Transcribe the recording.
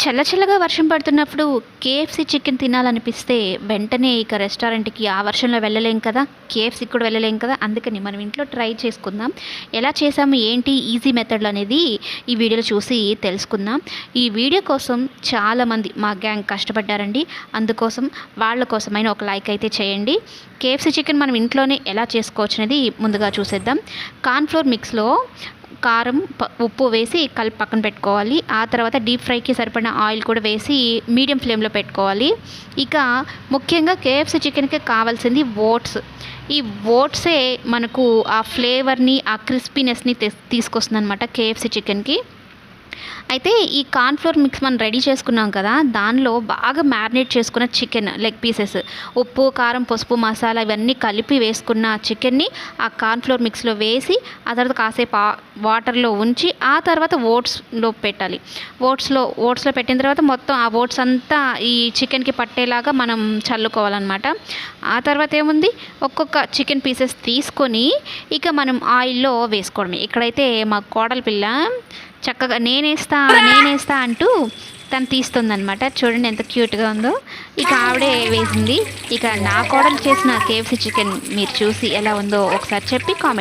చల్ల చల్లగా వర్షం పడుతున్నప్పుడు కేఎఫ్సీ చికెన్ తినాలనిపిస్తే వెంటనే ఇక రెస్టారెంట్కి ఆ వర్షంలో వెళ్ళలేం కదా కేఎఫ్సీ కూడా వెళ్ళలేం కదా అందుకని మనం ఇంట్లో ట్రై చేసుకుందాం. ఎలా చేసాము ఏంటి ఈజీ మెథడ్లు అనేది ఈ వీడియోలో చూసి తెలుసుకుందాం. ఈ వీడియో కోసం చాలామంది మా గ్యాంగ్ కష్టపడ్డారండి. అందుకోసం వాళ్ళ కోసమైన ఒక లైక్ అయితే చేయండి. కేఎఫ్సీ చికెన్ మనం ఇంట్లోనే ఎలా చేసుకోవచ్చు అనేది ముందుగా చూసేద్దాం. కార్న్ఫ్లోర్ మిక్స్లో కారం ప- ఉప్పు వేసి కలిపి పక్కన పెట్టుకోవాలి. ఆ తర్వాత డీప్ ఫ్రైకి సరిపడిన ఆయిల్ కూడా వేసి మీడియం ఫ్లేమ్లో పెట్టుకోవాలి. ఇక ముఖ్యంగా కేఎఫ్సి చికెన్కి కావాల్సింది ఓట్స్. ఈ ఓట్సే మనకు ఆ ఫ్లేవర్ని ఆ క్రిస్పీనెస్ని తీసుకొస్తుంది అనమాట కేఎఫ్సీ చికెన్కి. అయితే ఈ కార్న్ఫ్లోర్ మిక్స్ మనం రెడీ చేసుకున్నాం కదా దానిలో బాగా మ్యారినేట్ చేసుకున్న చికెన్ లెగ్ పీసెస్. ఉప్పు కారం పసుపు మసాలా ఇవన్నీ కలిపి వేసుకున్న చికెన్ని ఆ కార్న్ఫ్లోర్ మిక్స్లో వేసి ఆ తర్వాత కాసేపు వాటర్లో ఉంచి ఆ తర్వాత ఓట్స్లో పెట్టాలి. ఓట్స్లో ఓట్స్లో పెట్టిన తర్వాత మొత్తం ఆ ఓట్స్ అంతా ఈ చికెన్కి పట్టేలాగా మనం చల్లుకోవాలన్నమాట. ఆ తర్వాత ఏముంది? ఒక్కొక్క చికెన్ పీసెస్ తీసుకొని ఇక మనం ఆయిల్లో వేసుకోవడమే. ఇక్కడైతే మా కోడలి పిల్ల చక్కగా నేనేస్తా నేనేస్తా అంటూ తను తీస్తుందన్నమాట. చూడండి ఎంత క్యూట్గా ఉందో. ఇక ఆవిడే వేసింది. ఇక నా కోడలు చేసిన కేఎఫ్సీ చికెన్ మీరు చూసి ఎలా ఉందో ఒకసారి చెప్పి కామెంట్